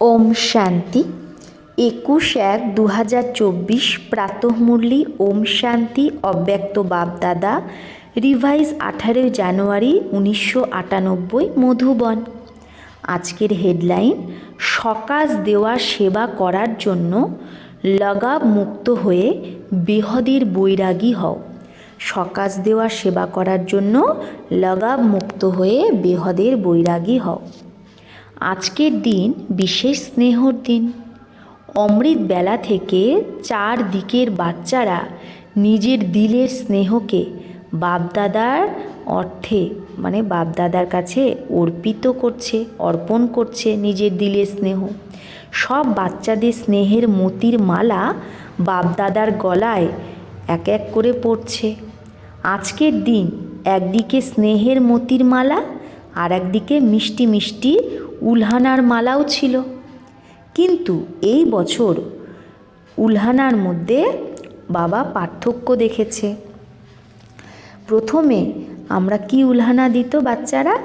ওম শান্তি। একুশ এক দু হাজার চব্বিশ প্রাতঃমূল্যী ওম শান্তি অব্যক্ত বাপদাদা, রিভাইজ আঠারোই জানুয়ারি উনিশশো আটানব্বই মধুবন। আজকের হেডলাইন, সকাশ দেওয়া সেবা করার জন্য লগাব মুক্ত হয়ে বেহদের বৈরাগী হও। সকাশ দেওয়া সেবা করার জন্য লগাব মুক্ত হয়ে বেহদের বৈরাগী হও। আজকের দিন বিশেষ স্নেহর দিন। অমৃত বেলা থেকে চার দিকের বাচ্চারা নিজের দিলের স্নেহকে বাপদাদার অর্থে মানে বাপদাদার কাছে অর্পিত করছে, অর্পণ করছে নিজের দিলের স্নেহ। সব বাচ্চাদের স্নেহের মতির মালা বাপদাদার গলায় এক এক করে পড়ছে। আজকের দিন একদিকে স্নেহের মতির মালা আর একদিকে মিষ্টি মিষ্টি উলহানার মালাও ছিল। কিন্তু এই বছর উলহানার মধ্যে বাবা পার্থক্য দেখেছে। প্রথমে আমরা কি উলহানা দিত বাচ্চারা?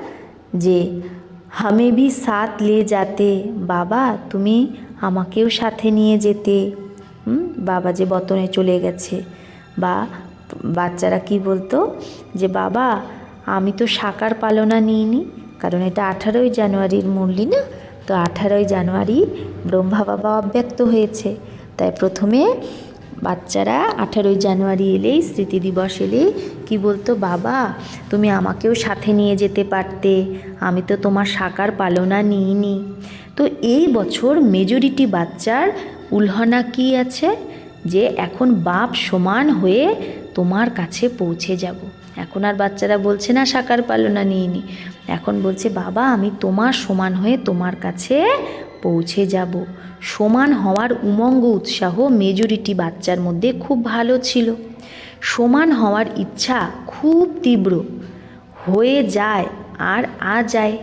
যে, হামে ভি সাথ লে যাতে বাবা তুমি আমাকেও সাথে নিয়ে যেতে। বাবা যে বতনে চলে গেছে। বা, বাচ্চারা কি বলতো? যে, বাবা, আমি তো সাকার পালনা নিইনি। কারণ এটা আঠারোই জানুয়ারির মুরলি না? তো আঠারোই জানুয়ারি ব্রহ্মা বাবা অব্যক্ত হয়েছে। তাই প্রথমে বাচ্চারা আঠারোই জানুয়ারি এলেই, স্মৃতি দিবস এলেই কি বলতো, বাবা, তুমি আমাকেও সাথে নিয়ে যেতে পারতে। আমি তো তোমার সাকার পালনা নিইনি। তো এই বছর মেজরিটি বাচ্চার উলহনা কি আছে? যে এখন বাপ সমান হয়ে তোমার কাছে পৌঁছে যাব। এখন আর বাচ্চারা বলছে, না, সাকার পালনা নিয়ে নি এখন বলছে, বাবা, আমি তোমার সমান হয়ে তোমার কাছে পৌঁছে যাব। সমান হওয়ার উমঙ্গ উৎসাহ মেজরিটি বাচ্চার মধ্যে খুব ভালো ছিল। সমান হওয়ার ইচ্ছা খুব তীব্র। হয়ে যায় আর আ যায়।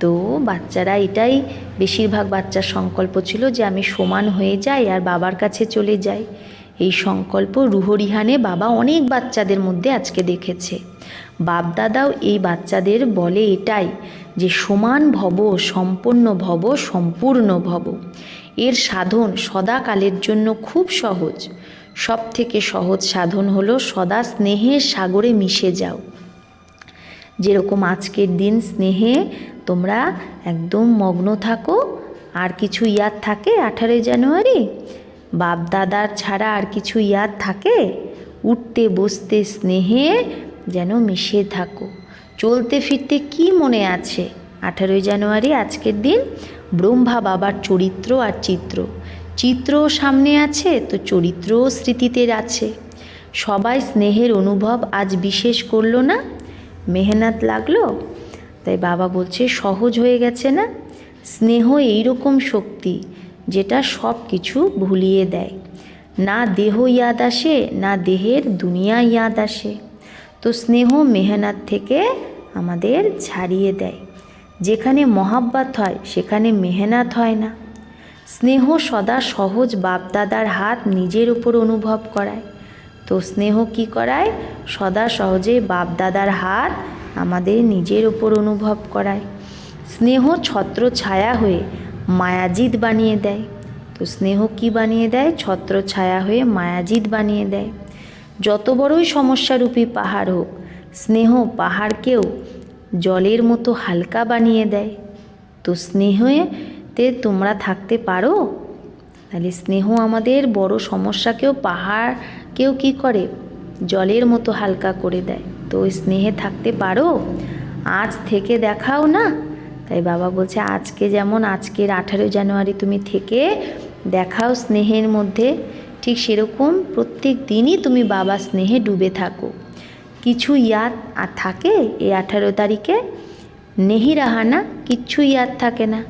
তো বাচ্চারা এটাই বেশিরভাগ বাচ্চার সংকল্প ছিল যে, আমি সমান হয়ে যাই আর বাবার কাছে চলে যাই। এই সংকল্প রুহরিহানে বাবা অনেক বাচ্চাদের মধ্যে আজকে দেখেছে। বাপদাদাও এই বাচ্চাদের বলে এটাই যে সমান ভব সম্পন্ন ভব, সম্পূর্ণ ভব। এর সাধন সদাকালের জন্য খুব সহজ। সব থেকে সহজ সাধন হলো সদা স্নেহের সাগরে মিশে যাও। যেরকম আজকের দিন স্নেহে তোমরা একদম মগ্ন থাকো, আর কিছু ইয়াদ থাকে আঠারোই জানুয়ারি বাপ দাদার ছাড়া আর কিছু ইয়াদ থাকে? উঠতে, বসতে, স্নেহে যেন মিশে থাকো। চলতে, ফিরতে কি মনে আছে? আঠারোই জানুয়ারি, আজকের দিন। ব্রহ্মা বাবার চরিত্র আর চিত্র। চিত্রও সামনে আছে, তো চরিত্রও স্মৃতিতে আছে। সবাই স্নেহের অনুভব আজ বিশেষ করল না? মেহনত লাগল? তাই বাবা বলছে, সহজ হয়ে গেছে না? স্নেহ এইরকম শক্তি। যেটা সব কিছু ভুলিয়ে দেয়। না দেহ ইয়াদ আসে, না দেহের দুনিয়া ইয়াদ আসে। তো স্নেহ মেহনত থেকে আমাদের ছাড়িয়ে দেয়। যেখানে মহাব্বাত হয়, সেখানে মেহনত হয় না। স্নেহ সদা সহজ বাপদাদার হাত নিজের উপর অনুভব করায়। তো স্নেহ কি করায়? সদা সহজে বাপদাদার হাত আমাদের নিজের উপর অনুভব করায়। স্নেহ ছত্র ছায়া হয়ে মায়াজিদ বানিয়ে দেয়। তো স্নেহ কি বানিয়ে দেয়? ছত্র ছায়া হয়ে মায়াজিদ বানিয়ে দেয়। যত বড়ই সমস্যারূপী পাহাড় হোক, স্নেহ পাহাড়কেও জলের মতো হালকা বানিয়ে দেয়। তো স্নেহতে তোমরা থাকতে পারো? তাহলে স্নেহ আমাদের বড় সমস্যাকেও, পাহাড়কেও কি করে? জলের মতো হালকা করে দেয়। তো স্নেহে থাকতে পারো? আজ থেকে দেখাও না? তাই বাবা বলছে, আজকে যেমন আজকের আঠারোই জানুয়ারি তুমি থেকে দেখাও স্নেহের মধ্যে, ঠিক সেরকম প্রত্যেক দিনই তুমি বাবা স্নেহে ডুবে থাকো। কিছু ইয়াদ আর থাকে এই আঠারো তারিখে? নেহি রাহানা কিচ্ছু ইয়াদ থাকে না।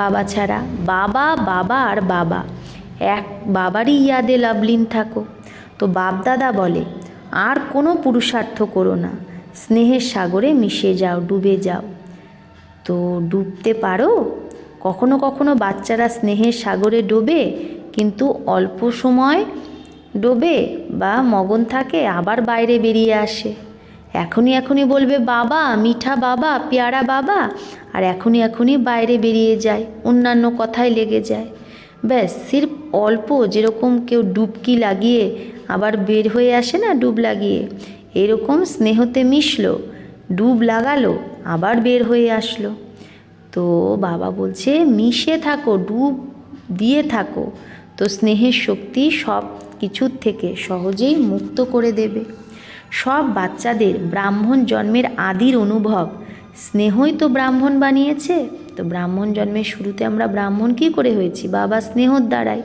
বাবা ছাড়া, বাবা বাবা আর বাবা, এক বাবারই ইয়াদে লাভলিন থাকো। তো বাপদাদা বলে, আর কোনো পুরুষার্থ করো না। স্নেহের সাগরে মিশে যাও, ডুবে যাও। তো ডুবতে পারো? কখনো কখনো বাচ্চারা স্নেহের সাগরে ডোবে, কিন্তু অল্প সময় ডোবে বা মগন থাকে, আবার বাইরে বেরিয়ে আসে। এখনই এখনই বলবে, বাবা, মিঠা বাবা, পেয়ারা বাবা। আর এখনই এখনই বাইরে বেরিয়ে যায়, অন্যান্য কথায় লেগে যায়। ব্যাস, সির্ফ অল্প, যেরকম কেউ ডুবকি লাগিয়ে আবার বের হয়ে আসে না ডুব লাগিয়ে, এরকম স্নেহতে মিশলো। ডুব লাগালো, আবার বের হয়ে আসলো। তো বাবা বলছে, মিশে থাকো, ডুব দিয়ে থাকো। তো স্নেহের শক্তি সব কিছুর থেকে সহজেই মুক্ত করে দেবে। সব বাচ্চাদের ব্রাহ্মণ জন্মের আদির অনুভব। স্নেহই তো ব্রাহ্মণ বানিয়েছে। তো ব্রাহ্মণ জন্মের শুরুতে আমরা ব্রাহ্মণ কী করে হয়েছি? বাবা স্নেহর দ্বারাই।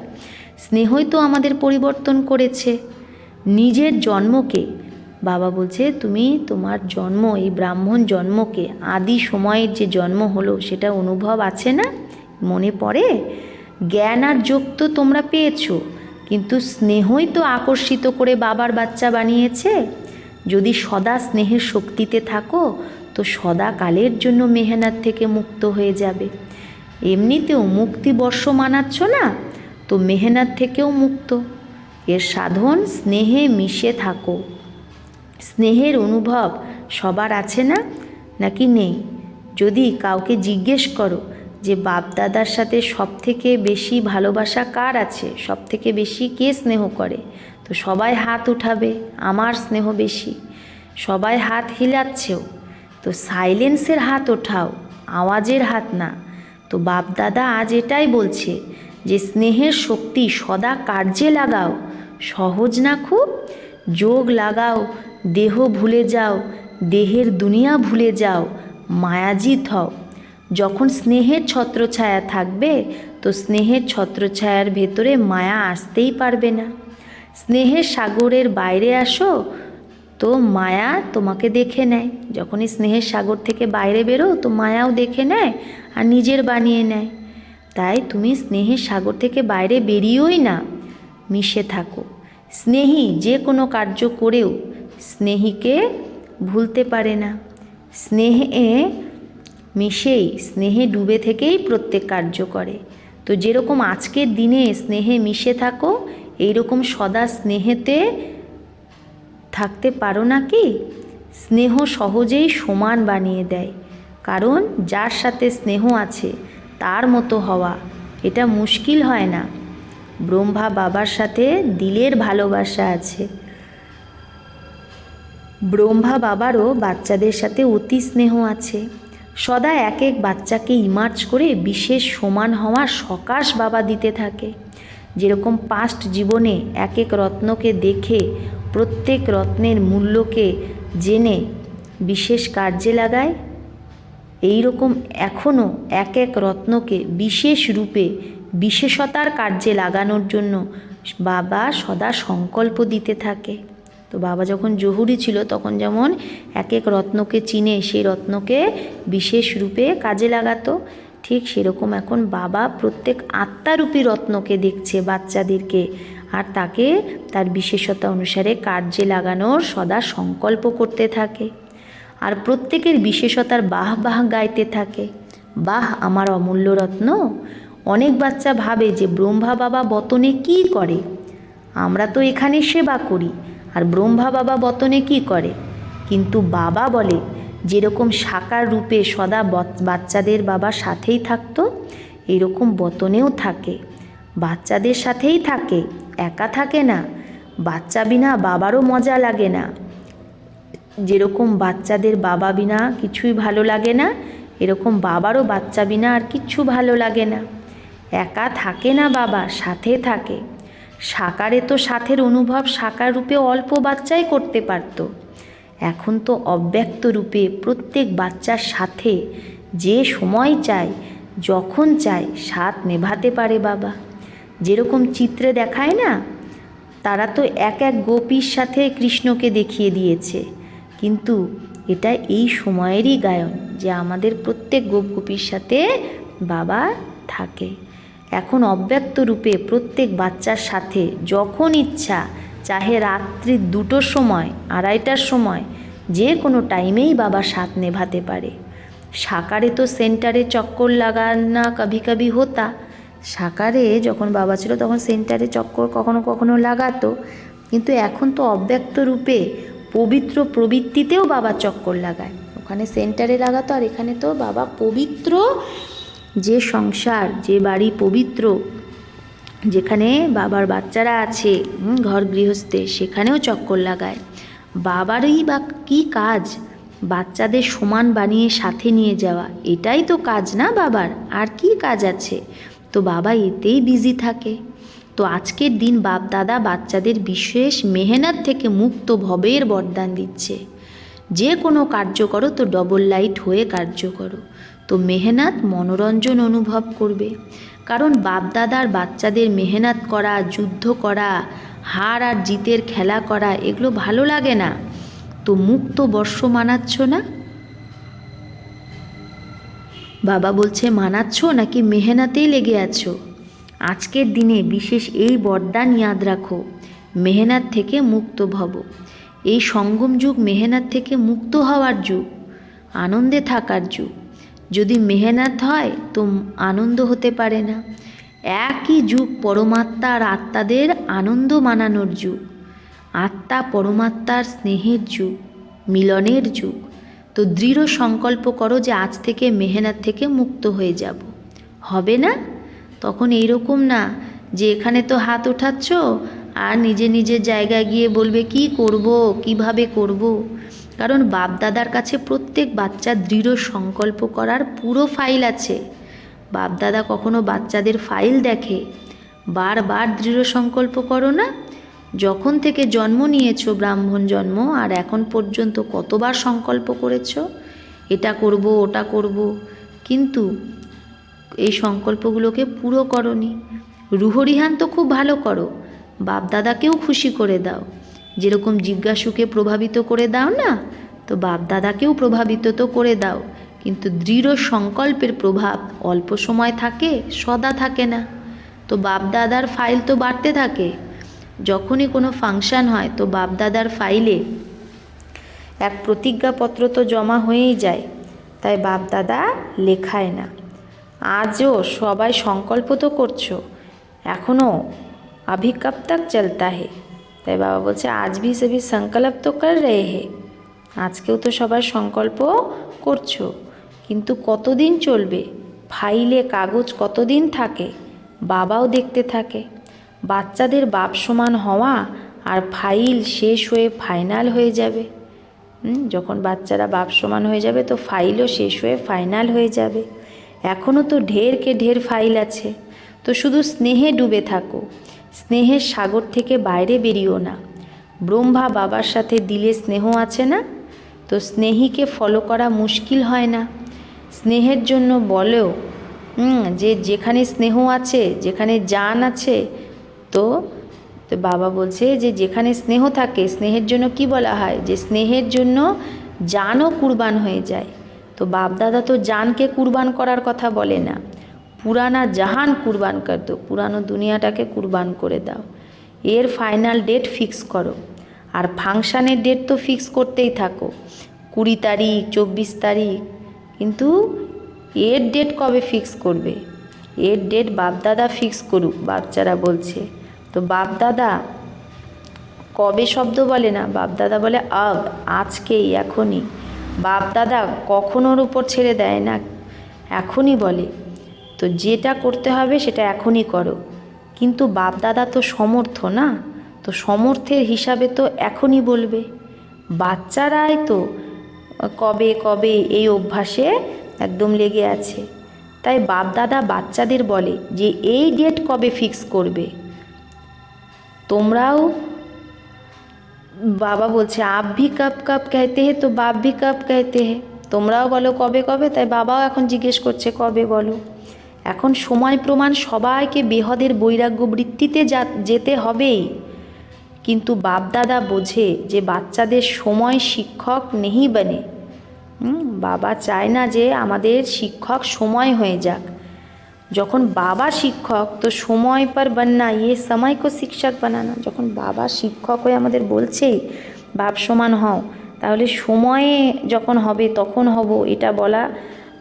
স্নেহই তো আমাদের পরিবর্তন করেছে। নিজের জন্মকে বাবা বলছে, তুমি তোমার জন্ম, এই ব্রাহ্মণ জন্মকে আদি সময়ের যে জন্ম হলো, সেটা অনুভব আছে না? মনে পড়ে? জ্ঞান আর যোগ তো তোমরা পেয়েছ, কিন্তু স্নেহই তো আকর্ষিত করে বাবার বাচ্চা বানিয়েছে। যদি সদা স্নেহের শক্তিতে থাকো, তো সদা কালের জন্য মেহনত থেকে মুক্ত হয়ে যাবে। এমনিতেও মুক্তি বর্ষ মানাচ্ছ না, তো মেহনত থেকেও মুক্ত। এর সাধন স্নেহে মিশে থাকো। স্নেহের অনুভব সবার আছে না? নাকি নেই? যদি কাউকে জিজ্ঞেস করো যে বাপ দাদার সাথে সব থেকে বেশি ভালোবাসা কার আছে? সব থেকে বেশি কে স্নেহ করে? তো সবাই হাত উঠাবে, আমার স্নেহ বেশি। সবাই হাত হিলাচ্ছেও। তো সাইলেন্সের হাত ওঠাও, আওয়াজের হাত না। তো বাপ দাদা আজ এটাই বলছে যে স্নেহের শক্তি সদা কার্যে লাগাও। সহজ না খুব? যোগ লাগাও দেহ ভুলে যাও, দেহের দুনিয়া ভুলে যাও, মায়াজিত হও। যখন স্নেহের ছত্রছায়া থাকবে, তো স্নেহের ছত্রছায়ার ভেতরে মায়া আসতেই পারবে না। স্নেহের সাগরের বাইরে আসো, তো মায়া তোমাকে দেখে নেয়। যখনই স্নেহের সাগর থেকে বাইরে বেরো, তো মায়াও দেখে নেয় আর নিজের বানিয়ে নেয়। তাই তুমি স্নেহের সাগর থেকে বাইরে বেরিয়েই না, মিশে থাকো। স্নেহী যে কোনো কার্য করেও স্নেহীকে ভুলতে পারে না। স্নেহে মিশেই, স্নেহে ডুবে থেকেই প্রত্যেক কার্য করে। তো যেরকম আজকের দিনে স্নেহে মিশে থাকো, এইরকম সদা স্নেহেতে থাকতে পারো না কি? স্নেহ সহজেই সমান বানিয়ে দেয়। কারণ যার সাথে স্নেহ আছে, তার মতো হওয়া, এটা মুশকিল হয় না। ব্রহ্মা বাবার সাথে দিলের ভালোবাসা আছে। ব্রহ্মা বাবারও বাচ্চাদের সাথে অতি স্নেহ আছে। সদা এক এক বাচ্চাকে ইমার্জ করে বিশেষ সমান হওয়া সকাশ বাবা দিতে থাকে। যেরকম পাস্ট জীবনে এক এক রত্নকে দেখে প্রত্যেক রত্নের মূল্যকে জেনে বিশেষ কার্যে লাগায় এই রকম এখনও এক এক রত্নকে বিশেষ রূপে বিশেষতার কার্যে লাগানোর জন্য বাবা সদা সংকল্প দিতে থাকে। তো বাবা যখন জহুরি ছিল, তখন যেমন এক এক রত্নকে চিনে সেই রত্নকে বিশেষ রূপে কাজে লাগাতো। ঠিক সেরকম এখন বাবা প্রত্যেক আত্মারূপী রত্নকে দেখছে বাচ্চাদেরকে আর তাকে তার বিশেষতা অনুসারে কার্যে লাগানোর সদা সংকল্প করতে থাকে। আর প্রত্যেকের বিশেষতার বাহ বাহ গাইতে থাকে। বাহ, আমার অমূল্য রত্ন। অনেক বাচ্চা ভাবে যে ব্রহ্মা বাবা বতনে কি করে? আমরা তো এখানে সেবা করি। আর ব্রহ্মা বাবা বতনে কি করে? কিন্তু বাবা বলে, যেরকম সাকার রূপে সদা বাচ্চাদের বাবা সাথেই থাকতো এরকম বতনেও থাকে। বাচ্চাদের সাথেই থাকে, একা থাকে না। বাচ্চা বিনা বাবারও মজা লাগে না। যেরকম বাচ্চাদের বাবা বিনা কিছুই ভালো লাগে না, এরকম বাবারও বাচ্চা বিনা আর কিচ্ছু ভালো লাগে না। একা থাকে না বাবা, সাথে থাকে। সাকারে তো সাথের অনুভব সাকার রূপে অল্প বাচ্চাই করতে পারত। এখন তো অব্যক্ত রূপে প্রত্যেক বাচ্চার সাথে যে সময় চায়, যখন চায় সাথ নেভাতে পারে বাবা। যেরকম চিত্রে দেখায় না, তারা তো এক এক গোপীর সাথে কৃষ্ণকে দেখিয়ে দিয়েছে। কিন্তু এটা এই সময়েরই গায়ন যে আমাদের প্রত্যেক গোপ গোপীর সাথে বাবা থাকে। এখন অব্যক্ত রূপে প্রত্যেক বাচ্চার সাথে যখন ইচ্ছা চাহে রাত্রি দুটোর সময়, আড়াইটার সময়, যে কোনো টাইমেই বাবা সাথ নেভাতে পারে। সাকারে তো সেন্টারে চক্কর লাগানা কভি কভি হতা। সাকারে যখন বাবা ছিল তখন সেন্টারে চক্কর কখনো কখনো লাগাতো। কিন্তু এখন তো অব্যক্ত রূপে পবিত্র প্রবৃত্তিতেও বাবা চক্কর লাগায়। ওখানে সেন্টারে লাগাতো আর এখানে তো বাবা পবিত্র যে সংসার, যে বাড়ি পবিত্র, যেখানে বাবার বাচ্চারা আছে ঘর গৃহস্থে, সেখানেও চক্কর লাগায়। বাবারই বা কী কাজ? বাচ্চাদের সমান বানিয়ে সাথে নিয়ে যাওয়া, এটাই তো কাজ না বাবার? আর কি কাজ আছে? তো বাবা এতেই বিজি থাকে। তো আজকের দিন বাপ দাদা বাচ্চাদের বিশেষ মেহনত থেকে মুক্ত ভবের বরদান দিচ্ছে। যে কোনো কার্য করো তো ডবল লাইট হয়ে কার্য করো। তো মেহনাত মনোরঞ্জন অনুভব করবে। কারণ বাপদাদার বাচ্চাদের মেহনাত করা, যুদ্ধ করা, হার আর জিতের খেলা করা, এগুলো ভালো লাগে না। তো মুক্ত বর্ষ মানাচ্ছ না? বাবা বলছে, মানাচ্ছ নাকি মেহনতেই লেগে আছো? আজকের দিনে বিশেষ এই বরদান ইয়াদ রাখো। মেহনত থেকে মুক্ত ভব। এই সঙ্গম যুগ মেহনত থেকে মুক্ত হওয়ার যুগ। আনন্দে থাকার যুগ। যদি মেহনত হয়, তো আনন্দ হতে পারে না। একই যুগ পরমাত্মা আর আত্মাদের আনন্দ মানানোর যুগ। আত্মা পরমাত্মার স্নেহের যুগ, মিলনের যুগ। তো দৃঢ় সংকল্প করো যে আজ থেকে মেহনত থেকে মুক্ত হয়ে যাব। হবে না? তখন এইরকম না যে এখানে তো হাত ওঠাচ্ছ আর নিজে নিজের জায়গায় গিয়ে বলবে, কি করব? কীভাবে করব? কারণ বাপদাদার কাছে প্রত্যেক বাচ্চা দৃঢ় সংকল্প করার পুরো ফাইল আছে। বাপদাদা কখনো বাচ্চাদের ফাইল দেখে, বারবার দৃঢ় সংকল্প করো না? যখন থেকে জন্ম নিয়েছো ব্রাহ্মণ জন্ম, আর এখন পর্যন্ত কতবার সংকল্প করেছ? এটা করব, ওটা করব। কিন্তু এই সংকল্পগুলোকে পুরো করনি। রুহরিহান তো খুব ভালো করো। বাপদাদাকেও খুশি করে দাও। যেরকম জিজ্ঞাসুকে প্রভাবিত করে দাও না, তো বাপ দাদাকেও প্রভাবিত তো করে দাও। কিন্তু দৃঢ় সংকল্পের প্রভাব অল্প সময় থাকে, সদা থাকে না। তো বাপ দাদার ফাইল তো বাড়তে থাকে। যখনই কোনো ফাংশান হয়, তো বাপ দাদার ফাইলে এক প্রতিজ্ঞাপত্র তো জমা হয়েই যায়, তাই বাপ দাদা লেখায় না। আজও সবাই সংকল্প তো করছ এখনও আভিকাপ্তাক চলতা হে তাই বাবা বলছে, আজ ভি সবই সংকল্প তো কর রে হে। আজকেও তো সবাই সংকল্প করছ। কিন্তু কতদিন চলবে? ফাইলে কাগজ কতদিন থাকে? বাবাও দেখতে থাকে। বাচ্চাদের বাপ সমান হওয়া আর ফাইল শেষ হয়ে ফাইনাল হয়ে যাবে। যখন বাচ্চারা বাপ সমান হয়ে যাবে তো ফাইলও শেষ হয়ে ফাইনাল হয়ে যাবে। এখনও তো ঢেরকে ঢের ফাইল আছে। তো শুধু স্নেহে ডুবে থাকো। স্নেহের সাগর থেকে বাইরে বেরিও না। ব্রহ্মা বাবার সাথে দিলে স্নেহ আছে না? তো স্নেহীকে ফলো করা মুশকিল হয় না। স্নেহের জন্য বলেও যে যেখানে স্নেহ আছে, যেখানে জান আছে, তো তো বাবা বলছে, যে যেখানে স্নেহ থাকে, স্নেহের জন্য কি বলা হয়? যে স্নেহের জন্য জানও কুরবান হয়ে যায়। তো বাপদাদা তো জানকে কুরবান করার কথা বলে না। পুরানা জাহান কুরবান কর দো পুরানো দুনিয়াটাকে কুরবান করে দাও। এর ফাইনাল ডেট ফিক্স করো। আর ফাংশানের ডেট তো ফিক্স করতেই থাকো। কুড়ি তারিখ, চব্বিশ তারিখ, কিন্তু এর ডেট কবে ফিক্স করবে? এর ডেট বাপদাদা ফিক্স করুক, বাচ্চারা বলছে। তো বাপদাদা কবে শব্দ বলে না? বাপদাদা বলে, আব, আজকেই, এখনই। বাপদাদা কখনোর উপর ছেড়ে দেয় না, এখনই বলে। তো যেটা করতে হবে সেটা এখনই করো। কিন্তু বাপ দাদা তো সমর্থ না? তো সমর্থের হিসাবে তো এখনই বলবে। বাচ্চারাই তো কবে কবে এই অভ্যাসে একদম লেগে আছে। তাই বাপ দাদা বাচ্চাদের বলে যে, এই ডেট কবে ফিক্স করবে? তোমরাও বাবা বলছে, আপ ভি কাপ কাপ কেতে হে তো বাপ ভি কাপ কেতে হে তোমরাও বলো কবে কবে, তাই বাবাও এখন জিজ্ঞেস করছে, কবে বলো? এখন সময় প্রমাণ সবাইকে বেহদের বৈরাগ্য বৃত্তিতে যা, যেতে হবেই। কিন্তু বাপদাদা বোঝে যে বাচ্চাদের সময় শিক্ষক নেই বনে। বাবা চায় না যে আমাদের শিক্ষক সময় হয়ে যাক। যখন বাবা শিক্ষক, তো সময় পর বান্না ইয়ে সময়কে শিক্ষক বানানো। যখন বাবা শিক্ষক হয়ে আমাদের বলছেই বাপ সমান হও, তাহলে সময়ে যখন হবে তখন হব, এটা বলা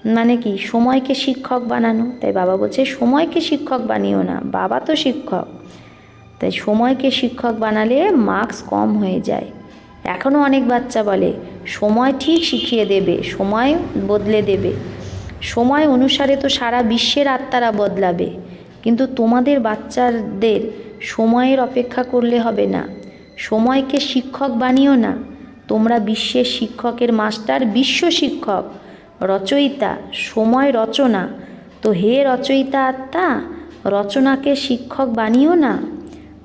মানে কি? সময়কে শিক্ষক বানানো। তাই বাবা বলছে, সময়কে শিক্ষক বানিও না, বাবা তো শিক্ষক। তাই সময়কে শিক্ষক বানালে মার্কস কম হয়ে যায়। এখনও অনেক বাচ্চা বলে, সময় ঠিক শিখিয়ে দেবে, সময় বদলে দেবে। সময় অনুসারে তো সারা বিশ্বের আত্মারা বদলাবে। কিন্তু তোমাদের বাচ্চাদের সময়ের অপেক্ষা করলে হবে না। সময়কে শিক্ষক বানিও না। তোমরা বিশ্বের শিক্ষকের মাস্টার, বিশ্ব শিক্ষক। রচয়িতা, সময় রচনা। তো হে রচয়িতা আত্মা, রচনাকে শিক্ষক বানিও না।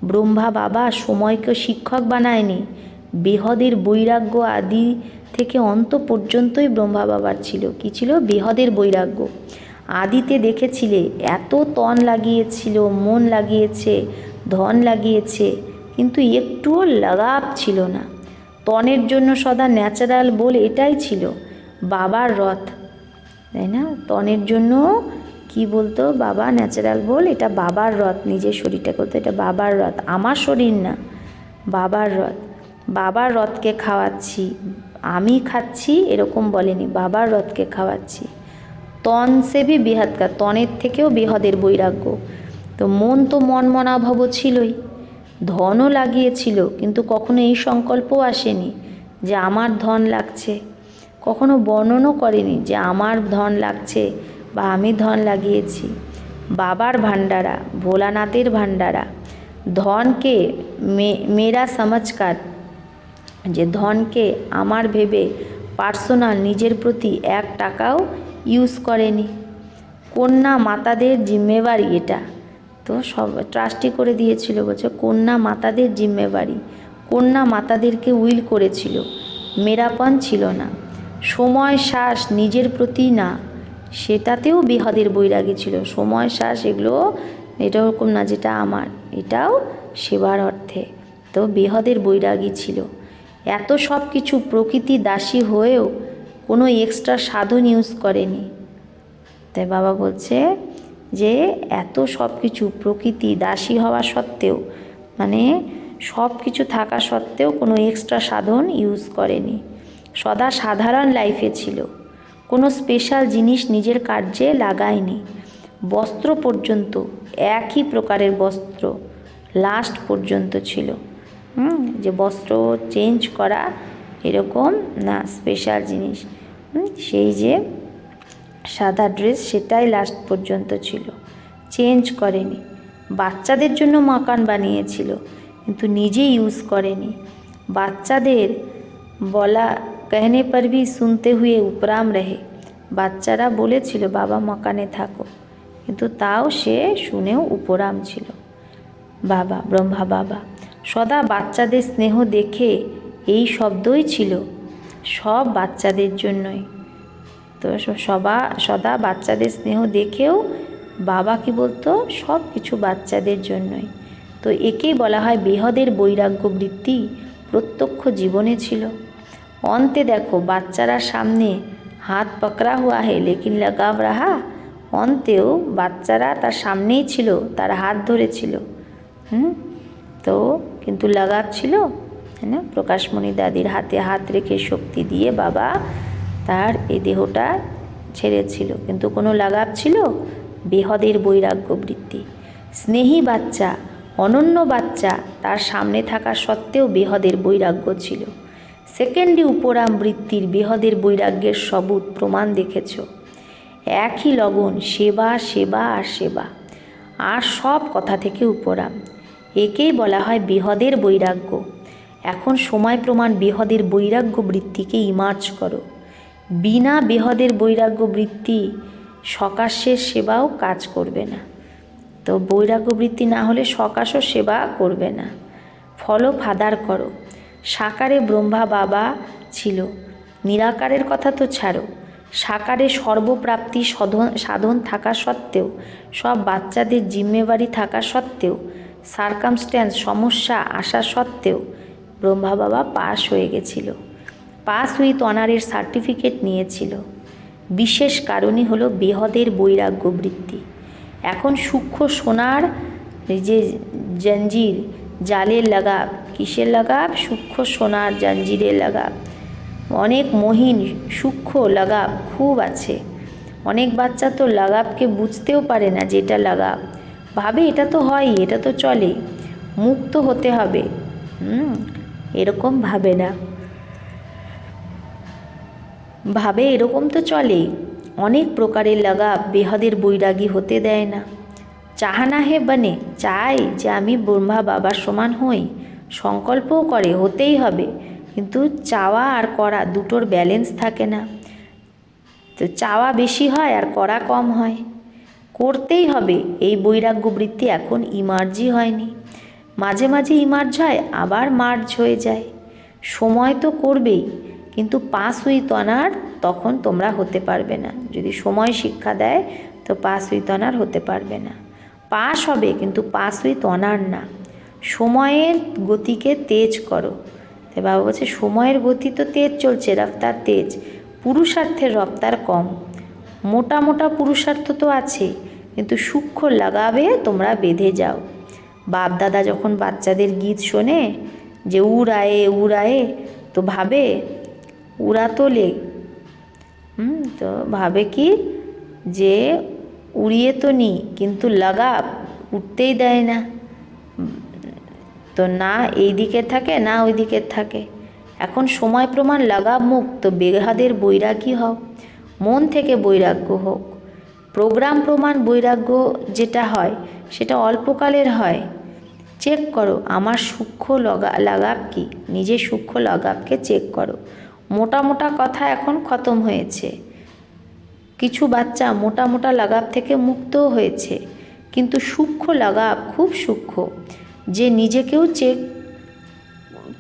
ব্রহ্মা বাবা সময়কে শিক্ষক বানায়নি। বেহদের বৈরাগ্য আদি থেকে অন্ত পর্যন্তই ব্রহ্মা বাবার ছিল। কি ছিল? বেহদের বৈরাগ্য। আদিতে দেখেছিলে, এত তন লাগিয়েছিল, মন লাগিয়েছে, ধন লাগিয়েছে, কিন্তু একটুও লাগাব ছিল না। তনের জন্য সদা ন্যাচারাল বল এটাই ছিল। বাবার রথ, তাই না? তনের জন্য কি বলতো, বাবা ন্যাচারাল বল, এটা বাবার রথ, নিজের শরীরটা করতো, এটা বাবার রথ। আমার শরীর না, বাবার রথ। বাবার রথকে খাওয়াচ্ছি, আমি খাচ্ছি, এরকম বলেনি, বাবার রথকে খাওয়াচ্ছি। তন সেবি বেহাতকা তনের থেকেও বেহদের বৈরাগ্য। তো মন তো মন মনাভব ছিলই, ধনও লাগিয়েছিল, কিন্তু কখনো এই সংকল্পও আসেনি যে আমার ধন লাগছে। কখনো বর্ণনও করেনি যে আমার ধন লাগছে বা আমি ধন লাগিয়েছি। বাবার ভান্ডারা ভোলানাথের ভান্ডারা ধনকে মেরা সমাজকার, যে ধনকে আমার ভেবে পার্সোনাল নিজের প্রতি এক টাকাও ইউজ করেনি। কন্যা মাতাদের জিম্মেবারি এটা। তো সব ট্রাস্টি করে দিয়েছিল বলছে, কন্যা মাতাদের জিম্মেবারি কন্যা মাতাদেরকে উইল করেছিল। মেরাপন ছিল না। সময় শ্বাস নিজের প্রতি না, সেটাতেও বেহদের বৈরাগী ছিল। সময় শ্বাস এগুলো এটা ওরকম না যেটা আমার, এটাও সেবার অর্থে। তো বেহদের বৈরাগী ছিল। এত সব কিছু প্রকৃতি দাসী হয়েও কোনো এক্সট্রা সাধন ইউজ করেনি। তাই বাবা বলছে যে, এত সব কিছু প্রকৃতি দাসী হওয়া সত্ত্বেও মানে সব কিছু থাকা সত্ত্বেও কোনো এক্সট্রা সাধন ইউজ করেনি। সদা সাধারণ লাইফে ছিল। কোনো স্পেশাল জিনিস নিজের কার্যে লাগায়নি। বস্ত্র পর্যন্ত একই প্রকারের বস্ত্র লাস্ট পর্যন্ত ছিল। হুম, যে বস্ত্র চেঞ্জ করা এরকম না স্পেশাল জিনিস। সেই যে সাদা ড্রেস সেটাই লাস্ট পর্যন্ত ছিল। চেঞ্জ করেনি। বাচ্চাদের জন্য মাকান বানিয়েছিল, কিন্তু নিজে ইউজ করেনি। বাচ্চাদের বলা कहने पर भी सुनते हुए উপরাম রহে বাচ্চারা বলেছিল বাবা মকানে থাকো কিন্তু তাও সে শুনেও উপরাম ছিল বাবা ব্রহ্মা বাবা সদা বাচ্চাদের স্নেহ দেখে এই শব্দই ছিল সব বাচ্চাদের জন্যই তো স- সবা সদা বাচ্চাদের স্নেহ দেখেও বাবা কি বলতো সব কিছু বাচ্চাদের জন্যই তো একেই বলা হয় বেহদের বৈরাগ্য বৃত্তি প্রত্যক্ষ জীবনে ছিল অন্তে দেখো, বাচ্চারা সামনে হাত পকড়া হুয়া হে, লেকিন লাগাব রাহা। অন্তেও বাচ্চারা তার সামনেই ছিল, তার হাত ধরেছিল। হুম? তো কিন্তু লাগাব ছিল না? প্রকাশমণি দাদির হাতে হাত রেখে শক্তি দিয়ে বাবা তার এই দেহটা ছেড়েছিল। কিন্তু কোনো লাগাব ছিল? বেহদের বৈরাগ্য বৃত্তি। স্নেহী বাচ্চা, অনন্য বাচ্চা, তার সামনে থাকা সত্ত্বেও বেহদের বৈরাগ্য ছিল। সেকেন্ডে উপরাম বৃত্তির বেহদের বৈরাগ্যের সবুত প্রমাণ দেখেছ। একই লগন, সেবা সেবা আর সেবা। আর সব কথা থেকে উপরাম। একেই বলা হয় বেহদের বৈরাগ্য। এখন সময় প্রমাণ বেহদের বৈরাগ্য বৃত্তিকে ইমার্জ করো। বিনা বেহদের বৈরাগ্য বৃত্তি সকাশের সেবাও কাজ করবে না। তো বৈরাগ্য বৃত্তি না হলে সকাশও সেবা করবে না। ফলো ফাদার করো। সাকারে ব্রহ্মা বাবা ছিল। নিরাকারের কথা তো ছাড়ো। সাকারে সর্বপ্রাপ্তি সাধন সাধন থাকা সত্ত্বেও, সব বাচ্চাদের জিম্মেবারি থাকা সত্ত্বেও সার্কামস্ট্যান্স সমস্যা আসা সত্ত্বেও ব্রহ্মা বাবা পাস হয়ে গেছিল। পাস উইথ অনারের সার্টিফিকেট নিয়েছিল। বিশেষ কারণই হলো বেহদের বৈরাগ্য বৃত্তি। এখন সূক্ষ্ম সোনার যে জঞ্জির, জালের লাগাব কিসের লাগাব? সূক্ষ্ম সোনার জঞ্জিরের লাগাব। অনেক মহিন, সূক্ষ্ম লাগাব খুব আছে। অনেক বাচ্চা তো লাগাবকে বুঝতেও পারে না যে এটা লাগাব। ভাবে এটা তো হয়ই এটা তো চলে। মুক্ত হতে হবে। হুম, এরকম ভাবে না। ভাবে এরকম তো চলেই অনেক প্রকারের লাগাব বেহাদের বৈরাগী হতে দেয় না। চাহানা হে বনে, চাই যে আমি ব্রহ্মা বাবার সমান হই। সংকল্পও করে, হতেই হবে। কিন্তু চাওয়া আর করা দুটোর ব্যালেন্স থাকে না। তো চাওয়া বেশি হয় আর করা কম হয়। করতেই হবে, এই বৈরাগ্য বৃত্তি এখন ইমার্জি হয়নি। মাঝে মাঝে ইমার্জ হয়, আবার মার্জ হয়ে যায়। সময় তো করবেই, কিন্তু পাস উইথ অনার তখন তোমরা হতে পারবে না। যদি সময় শিক্ষা দেয়, তো পাস উইথ হতে পারবে না। পাস হবে, কিন্তু পাস উইথ না। সময়ের গতিকে তেজ করো। তো বাবা বলছে, সময়ের গতি তো তেজ চলছে, রফতার তেজ। পুরুষার্থের রফতার কম। মোটা মোটা পুরুষার্থ তো আছে, কিন্তু সূক্ষ্ম লাগাবে তোমরা বেঁধে যাও। বাপ দাদা যখন বাচ্চাদের গীত শোনে, যে উড়ায়ে উড়ায়ে, তো ভাবে, উড়া তোলে হুম, তো ভাবে কি? যে উড়িয়ে তো নি, কিন্তু লাগা উঠতেই দেয় না। তো না এই দিকে থাকে, না ওই দিকে থাকে। এখন সময় প্রমাণ লাগাব মুক্ত বেহাদের বৈরাগী হও। মন থেকে বৈরাগ্য হোক। প্রোগ্রাম প্রমাণ বৈরাগ্য যেটা হয়, সেটা অল্পকালের হয়। চেক করো, আমার সূক্ষ্ম লগা, লাগাব কি? নিজের সূক্ষ্ম লাগাবকে চেক করো। মোটা মোটা কথা এখন খতম হয়েছে। কিছু বাচ্চা মোটা মোটা লাগাব থেকে মুক্তও হয়েছে। কিন্তু সূক্ষ্ম লাগাব খুব সূক্ষ্ম। যে নিজেকেও চেক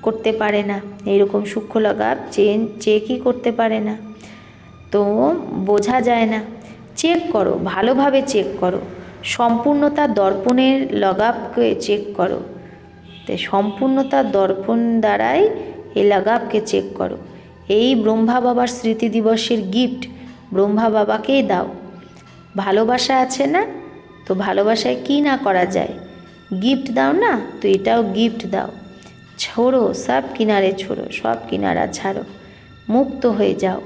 করতে পারে না। এইরকম সূক্ষ্ম লাগাব চেন চেকই করতে পারে না। তো বোঝা যায় না। চেক করো, ভালোভাবে চেক করো। সম্পূর্ণতা দর্পণের লাগাবকে চেক করো। তো সম্পূর্ণতা দর্পণ দ্বারাই এই লাগাবকে চেক করো। এই ব্রহ্মা বাবার স্মৃতি দিবসের গিফট ব্রহ্মা বাবাকেই দাও। ভালোবাসা আছে না? তো ভালোবাসায় কি না করা যায়? গিফট দাও না, তো এটাও গিফট দাও। ছোড়ো, সব কিনারে ছোড়ো, সব কিনারা ছাড়ো। মুক্ত হয়ে যাও।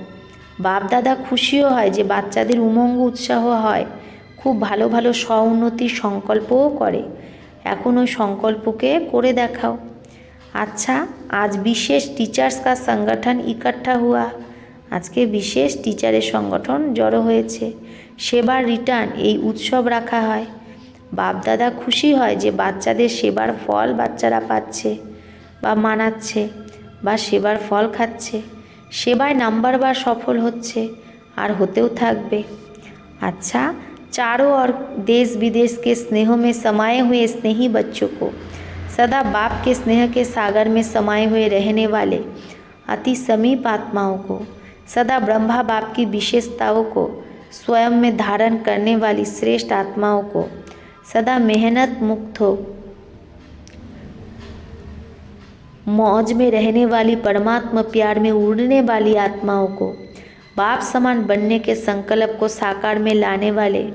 বাপ দাদা খুশিও হয় যে বাচ্চাদের উমঙ্গ উৎসাহ হয়। খুব ভালো ভালো স্ব উন্নতির সংকল্পও করে। এখন ওই সংকল্পকে করে দেখাও। আচ্ছা আজ বিশেষ টিচার্স কা সংগঠন ইকাঠা হুয়া। আজকে বিশেষ টিচারের সংগঠন জড়ো হয়েছে। সেবার রিটার্ন এই উৎসব রাখা হয়। বাপদাদা খুশি হয় যে বাচ্চাদের সেবার ফল বাচ্চারা পাচ্ছে বা মানাচ্ছে বা সেবার ফল খাচ্ছে সেবায় নাম্বারবার সফল হচ্ছে আর হতেও থাকবে अच्छा चारों ओर देश विदेश के स्नेहों में समाये हुए स्नेही बच्चों को सदा बाप के स्नेह के सागर में समाये हुए रहने वाले अति समीप आत्माओं को सदा ब्रह्मा बाप की विशेषताओं को स्वयं में धारण करने वाली श्रेष्ठ आत्माओं को सदा मेहनत मुक्त हो। मौज में रहने वाली परमात्मा प्यार में उड़ने वाली आत्माओं को, बाप समान बनने के संकल्प को साकार में लाने वाले,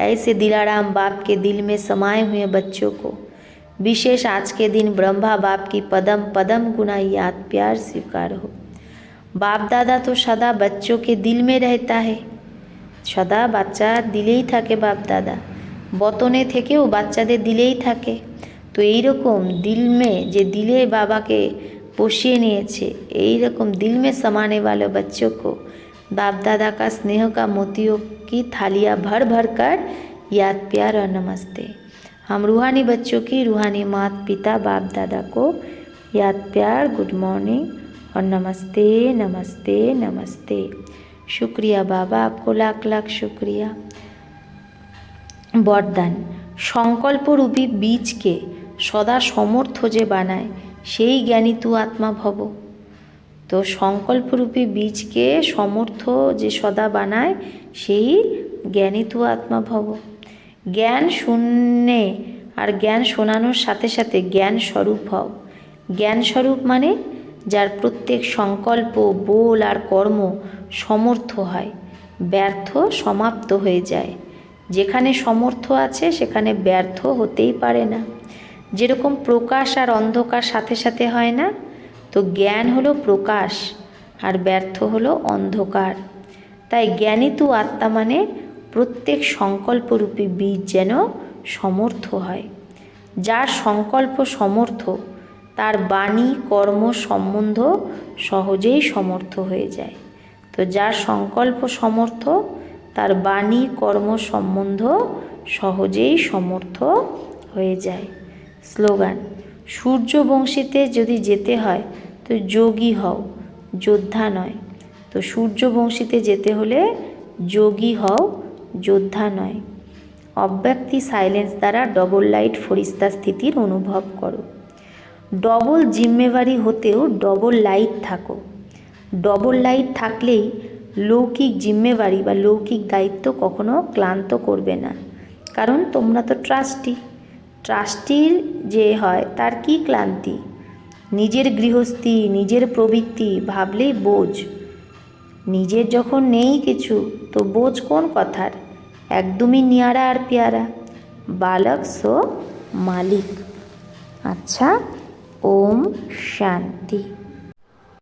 ऐसे दिलाराम बाप के दिल में समाये हुए बच्चों को, विशेष आज के दिन ब्रह्मा बाप की पदम पदम गुना याद प्यार स्वीकार हो। बाप दादा तो सदा बच्चों के दिल में रहता है, सदा बच्चा दिल ही था के बाप दादा। বতনে থেকেও বাচ্চাদের দিলেই থাকে তো এই রকম দিল মে যে দিলে বাবাকে पोषिए নিয়েছে এই রকম दिल में समाने वाले बच्चों को बाप दादा का स्नेह का मोतियों की थालियाँ भर भर कर याद प्यार और नमस्ते हम रूहानी बच्चों की रूहानी मात पिता बाप दादा को याद प्यार गुड मॉर्निंग और नमस्ते नमस्ते नमस्ते शुक्रिया बाबा आपको लाख लाख शुक्रिया বরদান। সংকল্পরূপী বীজকে সদা সমর্থ যে বানায়, সেই জ্ঞানী তু আত্মা ভব। তো সংকল্পরূপী বীজকে সমর্থ যে সদা বানায়, সেই জ্ঞানী তু আত্মা ভব। জ্ঞান শূন্যে আর জ্ঞান শোনানোর সাথে সাথে জ্ঞান স্বরূপ হও। জ্ঞান স্বরূপ মানে যার প্রত্যেক সংকল্প, বোল আর কর্ম সমর্থ হয়, ব্যর্থ সমাপ্ত হয়ে যায়। যেখানে সমর্থ আছে, সেখানে ব্যর্থ হতেই পারে না। যেরকম প্রকাশ আর অন্ধকার সাথে সাথে হয় না, তো জ্ঞান হলো প্রকাশ আর ব্যর্থ হলো অন্ধকার। তাই জ্ঞানিতু আত্মা মানে প্রত্যেক সংকল্পরূপী বীজ যেন সমর্থ হয়। যার সংকল্প সমর্থ, তার বাণী, কর্ম, সম্বন্ধ সহজেই সমর্থ হয়ে যায়। তো তো যার সংকল্প সমর্থ তার বাণী কর্ম সম্বন্ধ সহজেই সমর্থ হয়ে যায়। স্লোগান, সূর্যবংশীতে যদি যেতে হয় তো যোগী হও, যোদ্ধা নয়। তো সূর্যবংশীতে যেতে হলে যোগী হও, যোদ্ধা নয়। অব্যক্তি সাইলেন্স দ্বারা ডবল লাইট ফরিস্তা স্থিতির অনুভব করো। ডবল জিম্মেবারি হতেও ডবল লাইট থাকো। ডবল লাইট থাকলেই লৌকিক জিম্মেবারি বা লৌকিক দায়িত্ব কখনো ক্লান্ত করবে না। কারণ তোমরা তো ট্রাস্টি। ট্রাস্টির যে হয়, তার কি ক্লান্তি? নিজের গৃহস্থী, নিজের প্রবৃত্তি, ভাবলেই বোঝ। নিজের যখন নেই কিছু, তো বোঝ কোন কথার? একদমই নিয়ারা আর পেয়ারা। বালক সো মালিক। আচ্ছা ওম শান্তি।